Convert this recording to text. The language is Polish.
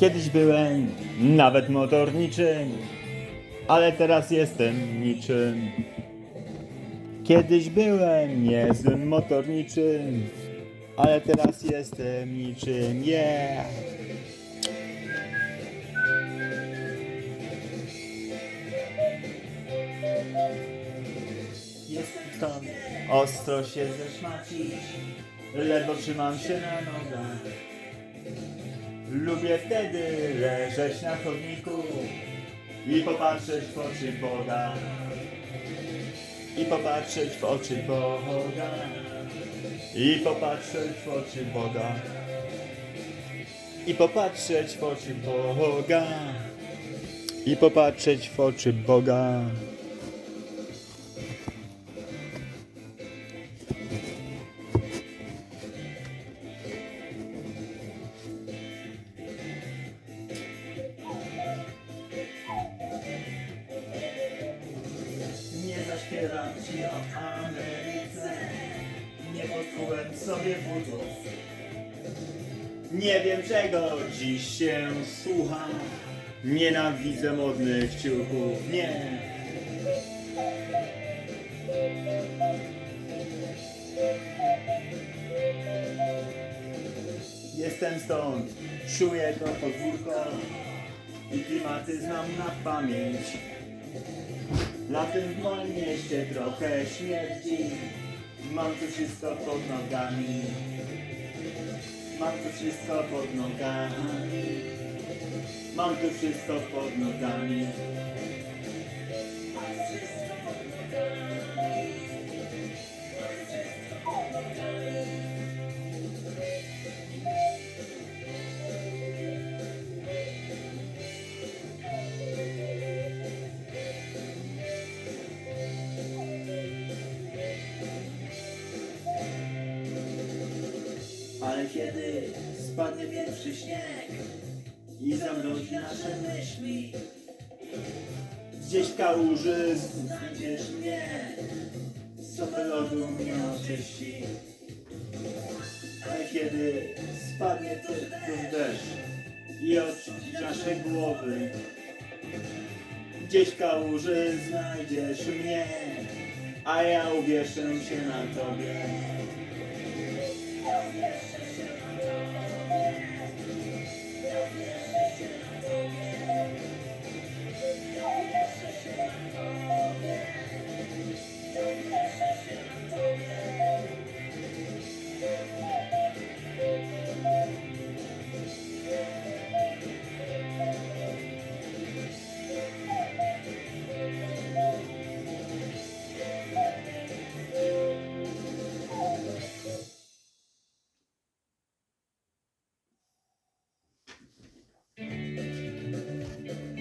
Kiedyś byłem nawet motorniczym, ale teraz jestem niczym. Kiedyś byłem niezłym motorniczym, ale teraz jestem niczym, yeah! Jestem stąd, ostro się zeszmacić, ledwo trzymam się na nogach. Lubię wtedy leżeć na chodniku i popatrzeć w oczy Boga. I popatrzeć w oczy Boga. I popatrzeć w oczy Boga. I popatrzeć w oczy Boga. I popatrzeć w oczy Boga. Ameryce Nie podkułem sobie butów Nie wiem czego dziś się słucha Nienawidzę modnych ciuchów, nie. Jestem stąd, czuję to podwórko I klimaty znam na pamięć Latem w moim mieście trochę śmierdzi Mam tu wszystko pod nogami. Mam tu wszystko pod nogami. Mam tu wszystko pod nogami kiedy spadnie pierwszy śnieg I zamrozi nasze myśli. Gdzieś w kałuży znajdziesz mnie Sopę lodu mnie oczyści. Ale kiedy spadnie ten deszcz I oczyści nasze głowy. Gdzieś w kałuży znajdziesz mnie A ja uwieszę się na tobie